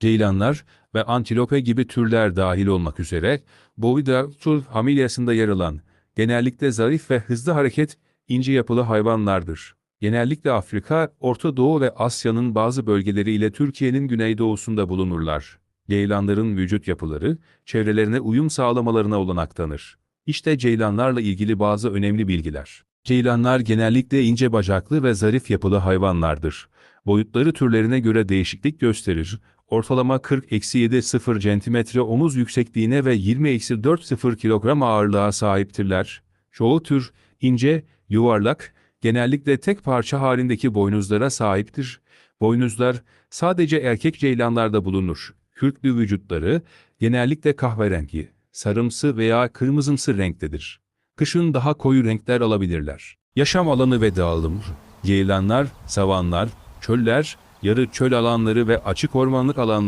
Ceylanlar ve antilope gibi türler dahil olmak üzere Bovidatur familyasında yer alan, genellikle zarif ve hızlı hareket, ince yapılı hayvanlardır. Genellikle Afrika, Orta Doğu ve Asya'nın bazı bölgeleri ile Türkiye'nin güneydoğusunda bulunurlar. Ceylanların vücut yapıları, çevrelerine uyum sağlamalarına olanak tanır. İşte ceylanlarla ilgili bazı önemli bilgiler. Ceylanlar genellikle ince bacaklı ve zarif yapılı hayvanlardır. Boyutları türlerine göre değişiklik gösterir. Ortalama 40-7-0 cm omuz yüksekliğine ve 20-4-0 kilogram ağırlığa sahiptirler. Çoğu tür ince, yuvarlak, genellikle tek parça halindeki boynuzlara sahiptir. Boynuzlar sadece erkek ceylanlarda bulunur. Kürklü vücutları genellikle kahverengi, sarımsı veya kırmızımsı renktedir. Kışın daha koyu renkler alabilirler. Yaşam alanı ve dağılım. Ceylanlar, savanlar, çöller, yarı çöl alanları ve açık ormanlık alanlar